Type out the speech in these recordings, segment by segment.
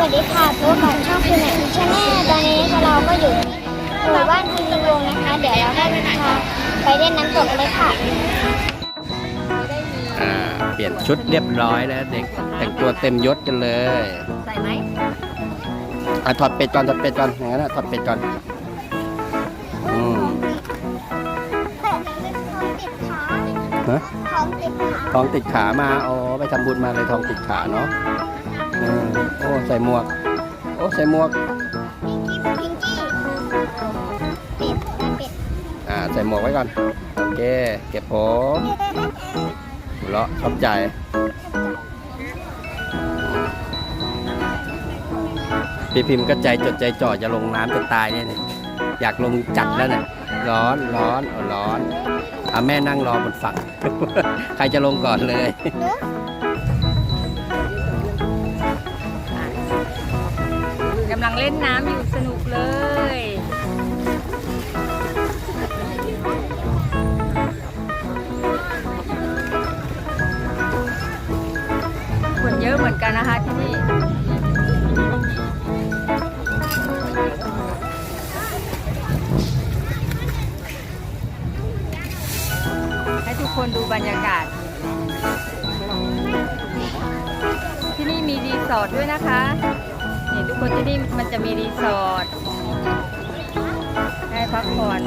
วัสดีค่ะพบกับช่องคุณแม่ชาแนลตอนนี้เราก็อยู่หมู่บ้านทีวีวงศ์นะคะ เดี๋ยวเราได้พาไปเล่นน้ำตกกันเลยค่ะ อ่า เปลี่ยนชุดเรียบร้อยแล้วเด็กแต่งตัวเต็มยศกันเลยใส่ไหมอะถอดเป็ดก่อนถอดเป็ดก่อนอย่างนั้นนะถอดเป็ดก่อนอืมฮะของติดขาทองติดขามาอ๋อไปทำบุญมาเลยทองติดขาเนาะ อืมโอ้ใส่หมวก โอ้ใส่หมวกพิงกี้เป็ดเป็ดอ่าใส่หมวกไว้ก่อน โอเค เก็บผมหัวเราะชอบใจ พี่พิมพ์ก็ใจจดใจจ่อจะลงน้ำจะตายเนี่ยเนี่ยอยากลงจัดแล้วเนี่ยร้อนร้อนเอาร้อนอะแม่นั่งรอบนฝั่ง ใครจะลงก่อนเลยำลังเล่นน้ำอยู่สนุกเลยคนเยอะเหมือนกันนะคะที่นี่ให้ทุกคนดูบรรยากาศ ที่นี่มีรีสอร์ทด้วยนะคะ นี่ทุกคนที่นี่มันจะมีรีสอร์ทให้พักผ่อน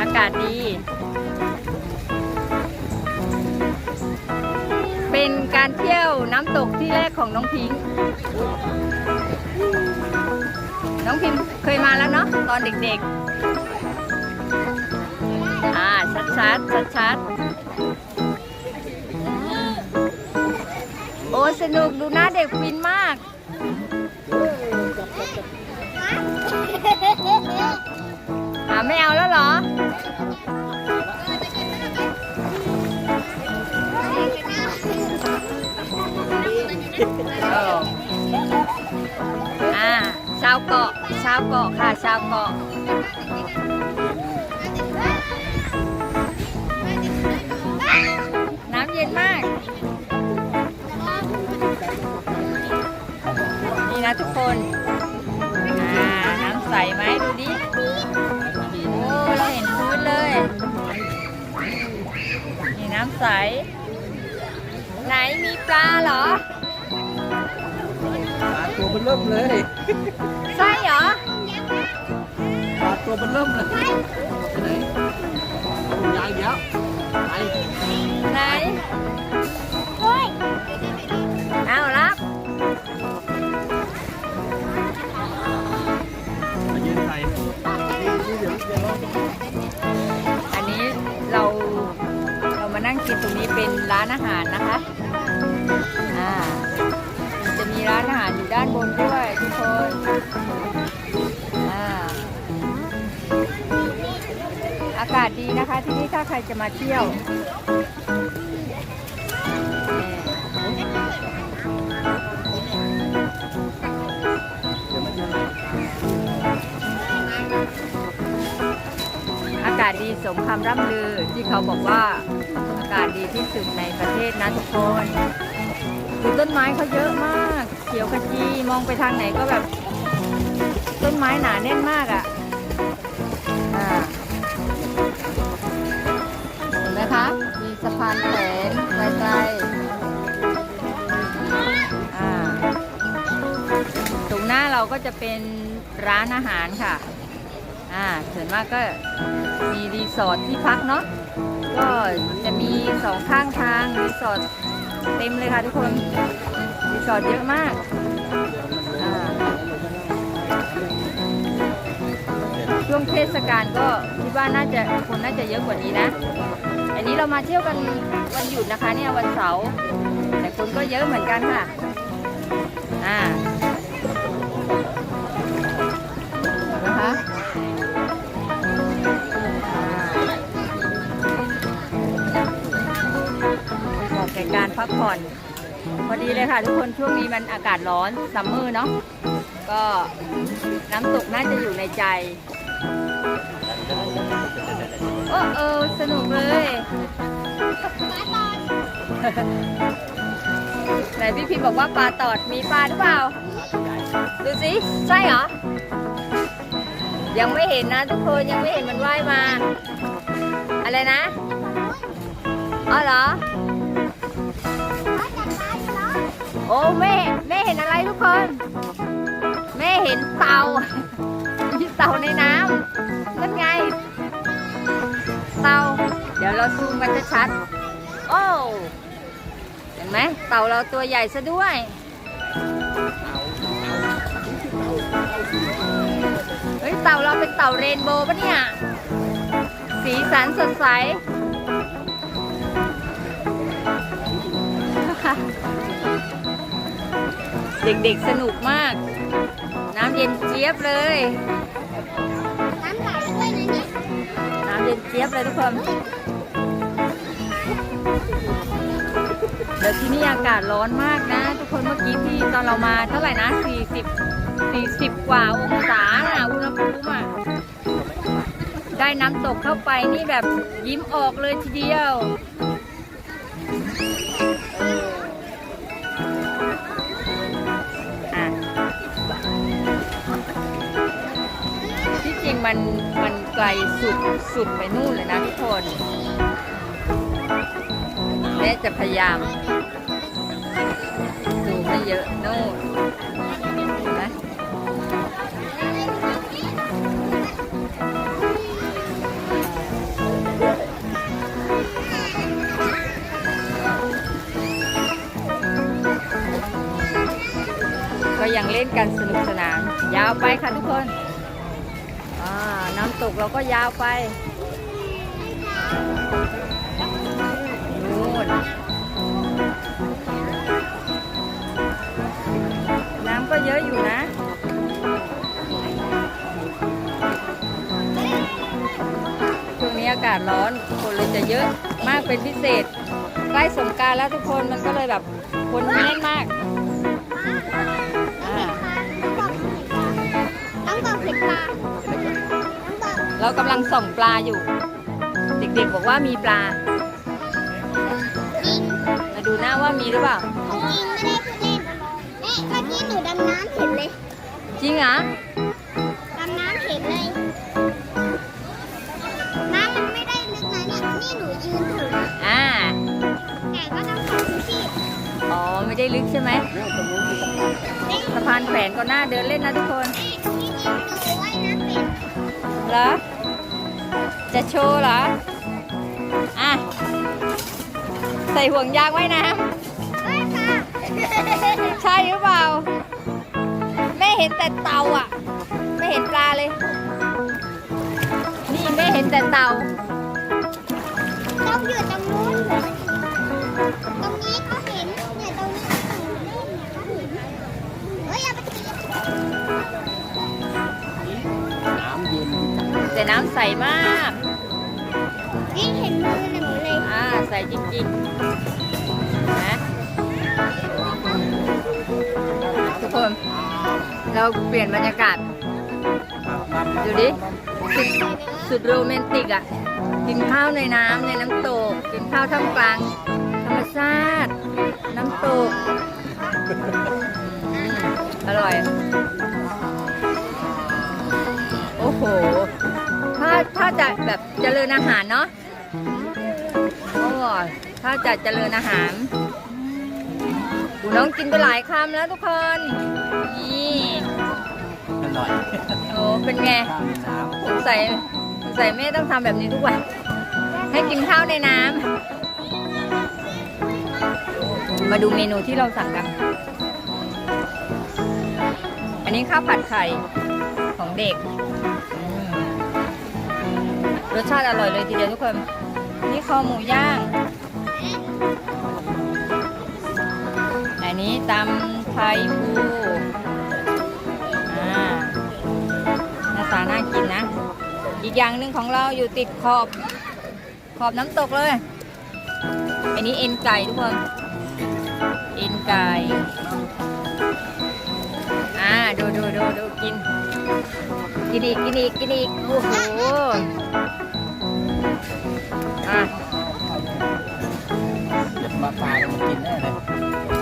อากาศดี เป็นการเที่ยวน้ำตกที่แรกของน้องพิงค์น้องพิมพ์เคยมาแล้วเนาะตอนเด็กๆ อ่า ชัดๆ ชัดๆ สนุกดูหน้าเด็กฟินมาก อ่าไม่เอาแล้วเหรออออ่า ชาวเกาะ ชาวเกาะค่ะ ชาวเกาะน้ำเย็นมาก นี่นะทุกคนอ่าน้ำใสไหมดูดิ โอ้เราเห็นพื้นเลย นี่น้ำใส ไหนมีปลาเหรอ ปลาตัวมันเริ่มเลยใช่เหรอ ปลาตัวมันเริ่มเลยไปไหนยางเยอะไปไหน เฮ้ย อาหารนะคะอ่าจะมีร้านอาหารอยู่ด้านบนด้วยทุกคนอ่าอากาศดีนะคะที่นี่ถ้าใครจะมาเที่ยวากาศดีสมคำร่ำลือที่เขาบอกว่าอากาศดีที่สุดในประเทศนะทุกคนดูต้นไม้เขาเยอะมาก เขียวขจีมองไปทางไหนก็แบบ ต้นไม้หนาแน่นมากอะ่ะอ่าเห็นไหมคะมีสะพานแขวนไกลๆอ่าตรงหน้าเราก็จะเป็นร้านอาหารค่ะ อ่าส่วนมากก็มีรีสอร์ทที่พักเนาะก็จะมีสองข้างทางรีสอร์ทเต็มเลยค่ะทุกคนรีสอร์ทเยอะมากอ่าช่วงเทศกาลก็คิดว่าน่าจะคนน่าจะเยอะกว่านี้นะ อันนี้เรามาเที่ยวกันวันหยุดนะคะเนี่ยวันเสาร์แต่คนก็เยอะเหมือนกันค่ะ อ่า การพักผ่อน พอดีเลยค่ะ ทุกคนช่วงนี้มันอากาศร้อนซัมเมอร์เนาะก็น้ำตกน่าจะอยู่ในใจโอ้เออสนุกเลยมาตอนไหนพี่พิมบอกว่าปลาตอดมีปลาหรือเปล่า ดูสิใช่เหรอ ยังไม่เห็นนะทุกคนยังไม่เห็นมันว่ายมา อะไรนะอ๋อเหรอ อ้แม่แม่เห็นอะไรทุกคน แม่เห็นเต่ามีเต่าในน้ำนั่นไง เต่า เดี๋ยวเราซูมกันชัดๆโอ้เห็นไหมเต่าเราตัวใหญ่ซะด้วยเฮ้ยเต่าเราเป็นเต่าเรนโบว์ปะเนี่ย สีสันสดใส เด็กๆสนุกมาก น้ำเย็นเจี๊ยบเลย น้ำไหลด้วยนะเนี่ยน้ำเย็นเจี๊ยบเลยทุกคนเดี๋ยวที่นี่อากาศร้อนมากนะ ทุกคนเมื่อกี้ที่ตอนเรามาเท่าไหร่นะ 40 40 กว่าองศาน่ะอุณหภูมิอะได้น้ำตกเข้าไปนี่แบบยิ้มออกเลยทีเดียว มันมันไกลสุดสุดไปนู่นเลยนะทุกคนแม่จะพยายามดูไม่เยอะนู่นนไหมก็ยังเล่นกันสนุกสนาน ยาวไปค่ะทุกคน น้ำตกเราก็ยาวไปนู่นน้ำก็เยอะอยู่นะช่วงนี้อากาศร้อน คนเลยจะเยอะมากเป็นพิเศษ ใกล้สงการแล้วทุกคนมันก็เลยแบบคนแน่นมากอ่าต้องบอกเผ็ดปลาต้องบอก เรากำลังส่องปลาอยู่ เด็กๆบอกว่ามีปลาจริงมาดูหน้าว่ามีหรือเปล่า จริงไม่ได้พูดเล่นแม่เมื่อกี้หนูดำน้ำเห็นเลยจริงเหรอดำน้ำเห็นเลย น้ำมันไม่ได้ลึกนะเนี่ยนี่หนูยืนถืออ่า แต่ก็ต้องขอที่อ๋อ ไม่ได้ลึกใช่ไหม สะพานแขวนก็น่าเดินเล่นนะทุกคนที่นี่ เหรอ จะโชว์เหรอ อะ ใส่ห่วงยางไว้นะว่ายค่ะใช่หรือเปล่าแม่เห็นแต่เต่าอะ ไม่เห็นปลาเลย นี่แม่เห็นแต่เต่าต้องอยู่ตรงนู้นตรง แต่น้ำใสมาก นี่เห็นมือหนูเลยอ่า ใสจริงๆนะทุกคน เราเปลี่ยนบรรยากาศ ดูดิสุดสุดโรแมนติกอะ กินข้าวในน้ำในน้ำตก กินข้าวท่ามกลาง ธรรมชาติ น้ำตกอืมอร่อย โอ้โห ถ้าถ้าจะแบบเจริญอาหารเนาะโอ้ถ้าจะเจริญอาหารอูน้องกินไปหลายคำแล้วทุกคน นี่อร่อยโอ้เป็นไงข้าวในน้สงสัยสงสัยแม่ต้องทำแบบนี้ทุกวัน ให้กินข้าวในน้ำมาดูเมนูที่เราสั่งกัน อันนี้ข้าวผัดไข่ของเด็กอืม รสชาติอร่อยเลยทีเดียวทุกคน นี่คอหมูย่าง อันนี้ตำไทยปูอ่าหน้าตาน่ากินนะ อีกอย่างหนึ่งของเราอยู่ติดขอบ ขอบน้ำตกเลย อันนี้เอ็นไก่ทุกคน เอ็นไก่อ่าดูดูดูดูกิน กินอีก กินอีก กินอีก โอ้โห อะำมาปลากินแน่เลย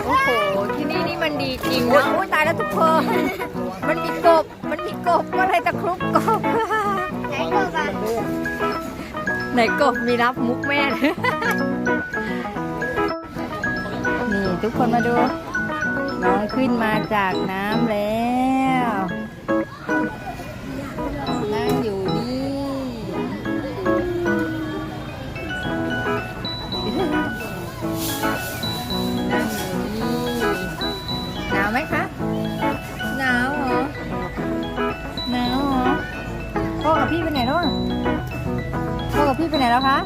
โอ้โห ที่นี่นี่มันดีจริงเนาะโอ้ยตายแล้วทุกคน มันมีกบ มันมีกบ ก็เลยตะครุบกบ ไหนก็ว่าไหนกบมีรับมุกแม่เลยนี่ทุกคนมาดู น้องขึ้นมาจากน้ำแล้ว คะ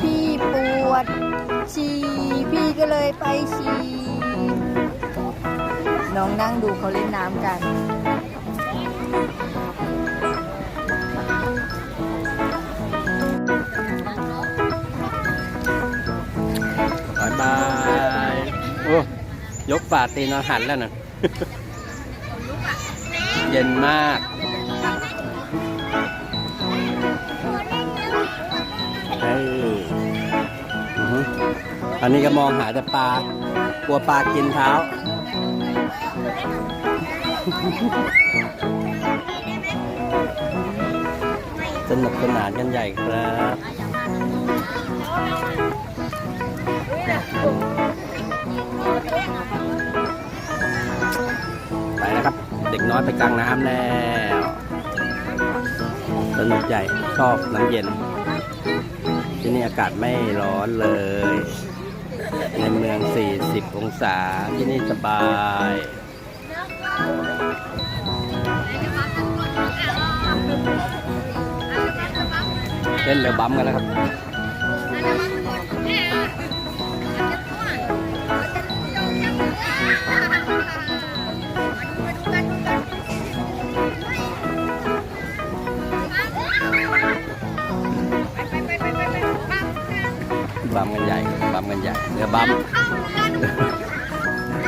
พี่ปวดฉี่พี่ก็เลยไปฉี่น้องนั่งดูเขาเล่นน้ำกัน บายบายโอ้ยกฝ่าตีนอาหารแล้วนะ เย็นมาก เอออือฮึอันนี้ก็มองหาแต่ปลากลัวปลากินเท้า สนุกสนานกันใหญ่ครับไปแล้วครับ เด็กน้อยไปกลางน้ำแล้ว สนุกใหญ่ชอบน้ำเย็น ที่นี่อากาศไม่ร้อนเลย ในเมือง 40 องศาที่นี่สบายเล่นเรือบัมกันแล้วครับ ใหญ่เรือบัม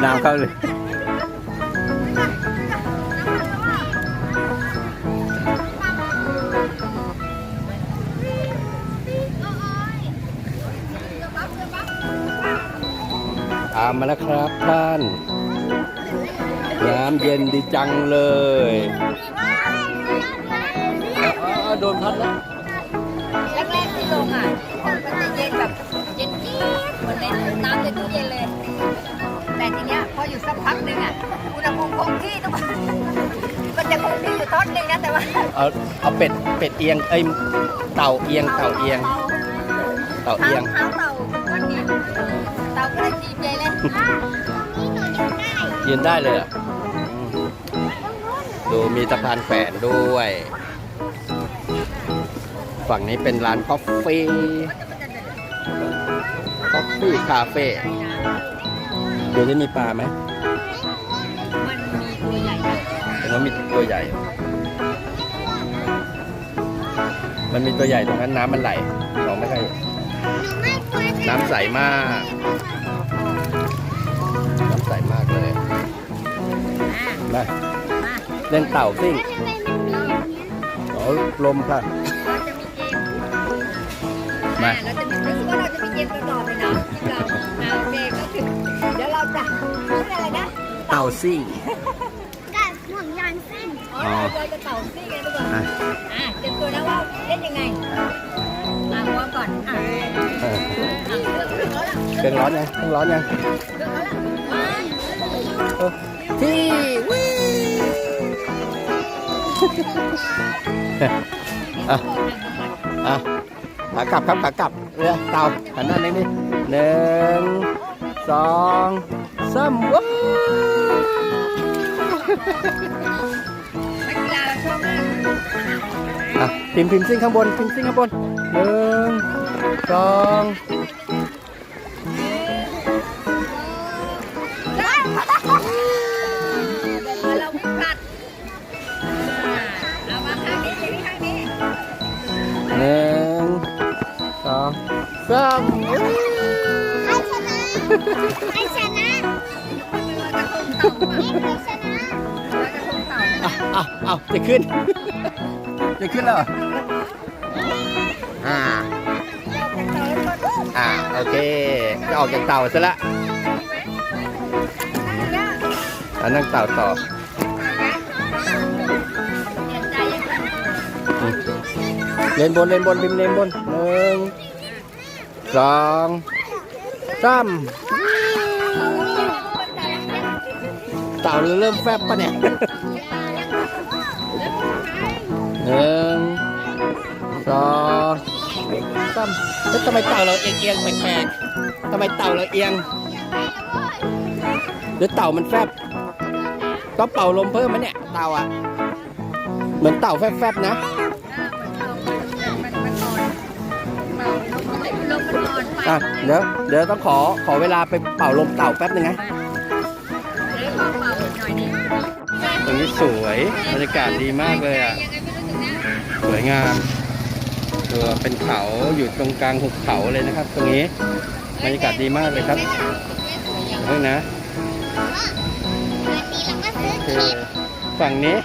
น้ำเข้าเลยตามมาแล้วครับท่าน น้ำเย็นดีจังเลย นในน้ำในตู้เย็นเลย แต่ทีเนี้ยพออยู่สักพักหนึ่งอะอุณหภูมิคงที่ทุกคนมันจะคงที่อยู่ทอดหนึ่งนะแต่ว่าเอาเอาเป็ดเป็ดเอียงเอ้ยเต่าเอียงเต่าเอียงเต่าเท้าเอียงเท้าเต่าก้อนหินเต่าก็เลยจีบใหญ่เลยยืนได้เลยเหรออืมดูมีสะพานแขวนด้วย ฝั่งนี้เป็นร้านกาแฟ กาแฟคาเฟ่ดูที่มีปลาไหมมันมีตัวใหญ่นะตรงนั้นมีตัวใหญ่ มันมีตัวใหญ่ตรงนั้นน้ำมันไหลมองไม่ค่อยน้ำใสมาก น้ำใสมากเลยอะมามาเล่นเต่าซิ่งอ๋อลมค่ะเราจะมีเกมมาอะเราจะมีรู้สึกว่าเรา จะมีเกมตลอดเลยนะที่เราอ่าโอเคก็คือเดี๋ยวเราจะพูดอะไรนะเต่าซิ่งกับห่วงยางสิ้นอ๋อเราจะเต่าซี่กันทุกคนอะอะเตรียมตัวนะว่าเล่นยังไงอะวอร์มก่อนอะเอออะเลือกเลือกแล้วล่ะเครื่องร้อนยังเครื่องร้อนยังเลือกแล้วล่ะมาเออที่วิอะอะ ขากลับครับขากลับเรือเต่าหันหน้านี้นี่หนึ่งสองสามว้าวนักกีฬาเราชอบมากอะพิมพ์พิมพ์ซิ่งข้างบนพิมพ์ซิ่งข้างบนหนึ่งสอง สามใครชนะใครชนะลอยกระทงเต่าป่ะนี่ใครชนะลอยกระทงเต่าจะขึ้น จะขึ้นแล้วเหรออ่า อ่า โอเค จะออกจากเต่าซะละอ่านั่งเต่าต่อเลนบนเลนบนริมเลนบนหนึ่ง สองสามเต่าเริ่มแฟบปะเนี่ยหนึ่งสองสามแล้วทำไมเต่าเราเอียงเอียงแปลกๆทำไมเต่าเราเอียงหรือเต่ามันแฟบต้องเป่าลมเพิ่มไหมเนี่ยเต่าอะ เหมือนเต่าแฟบๆนะ อะเดี๋ยวเดี๋ยวต้องขอขอเวลาไปเป่าลมเต่าแป๊บหนึ่งนะตรงนี้สวยบรรยากาศดีมากเลยอะสวยงามตัวเป็นเขาอยู่ตรงกลางหุบเขาเลยนะครับ ตรงนี้บรรยากาศดีมากเลยครับเพิ่งนะโอเคฝั่งนี้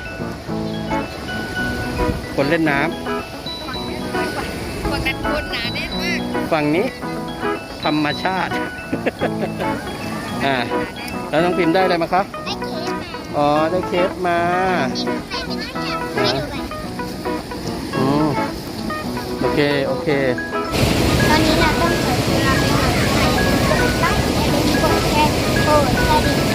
คนเล่นน้ำฝั่งนี้ ธรรมชาติ อ่า แล้วน้องพิมพ์ได้อะไรมาคะ ได้เค้กมาอ๋อ ได้เคสมานี่ข้างในเป็นอาหารไปดูกันอืมโอเค โอเค ตอนนี้เราต้องเปิดเวลาไปหาอะไรกดไลค์อย่าลืมกดแชร์กดกระดิ่ง